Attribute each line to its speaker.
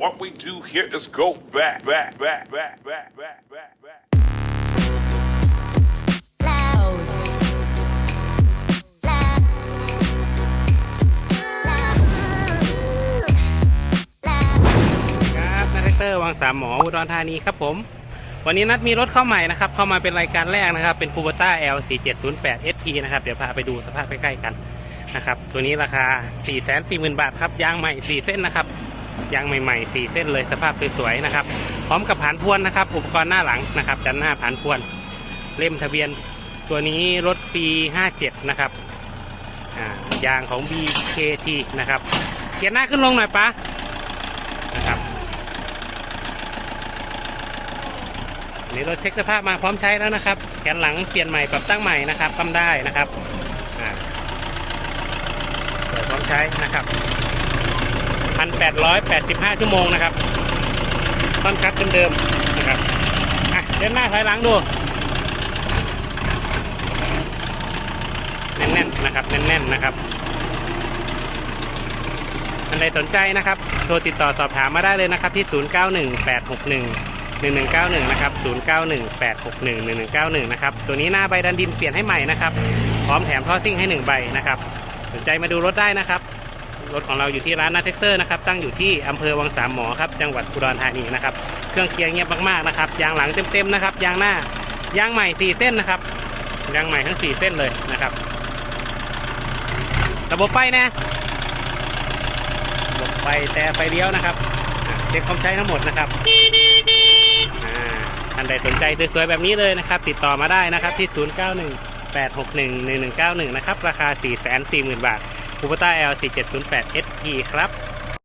Speaker 1: What we do here is go back, back, back, back, back, back, back, back.
Speaker 2: ครับนาเรคเตอร์วังสามหมออุดรธานีครับผม วันนี้นัดมีรถเข้าใหม่นะครับ เข้ามาเป็นรายการแรกนะครับ เป็น Kubota L 4 7 0 8 SP นะครับ เดี๋ยวพาไปดูสภาพใกล้ๆกันนะครับ ตัวนี้ราคา 4 4 0 0 0 0 บาทครับ ยางใหม่ 4 เส้นนะครับ ยางใหม่ๆ4เส้นเลยสภาพสวยๆนะครับ พร้อมกับผานพวนนะครับ อุปกรณ์หน้าหลังนะครับด้านหน้าผานพวน เล่มทะเบียนตัวนี้รถปี 57 นะครับยางของ BKT นะครับ เกียร์หน้าขึ้นลงหน่อยปะนะครับนนี้เราเช็คสภาพมาพร้อมใช้แล้วนะครับแกนหลังเปลี่ยนใหม่ปรับตั้งใหม่นะครับทำได้นะครับพร้อมใช้นะครับ พันแปดร้อยแปดสิบห้าชั่วโมงนะครับต้นคัดเดิมๆนะครับอะเดินหน้าถอยหลังดู แน่นๆนะครับ แน่นๆนะครับท่านใดสนใจนะครับ โทรติดต่อสอบถามมาได้เลยนะครับที่ 091861 1191 นะครับ 091861 1191 นะครับ ตัวนี้หน้าใบดันดินเปลี่ยนให้ใหม่นะครับ พร้อมแถมท่อซิ่งให้ 1 ใบนะครับ สนใจมาดูรถได้นะครับ รถของเราอยู่ที่ร้านนาเทคเตอร์นะครับ ตั้งอยู่ที่อำเภอวังสามหมอครับ จังหวัดอุดรธานีนะครับ เครื่องเกียร์เงียบมากๆนะครับ ยางหลังเต็มๆนะครับ ยางหน้ายางใหม่ 4 เส้นนะครับ ยางใหม่ทั้ง 4 เส้นเลยนะครับ ระบบไฟนะระบบไฟแต่ไฟเลี้ยวนะครับ เช็คความใช้ทั้งหมดนะครับอ่าท่านใดสนใจสวยๆแบบนี้เลยนะครับ ติดต่อมาได้นะครับที่ 091 861 1191 นะครับ ราคา 440,000 บาท คูปต้า L 4708 SP ครับ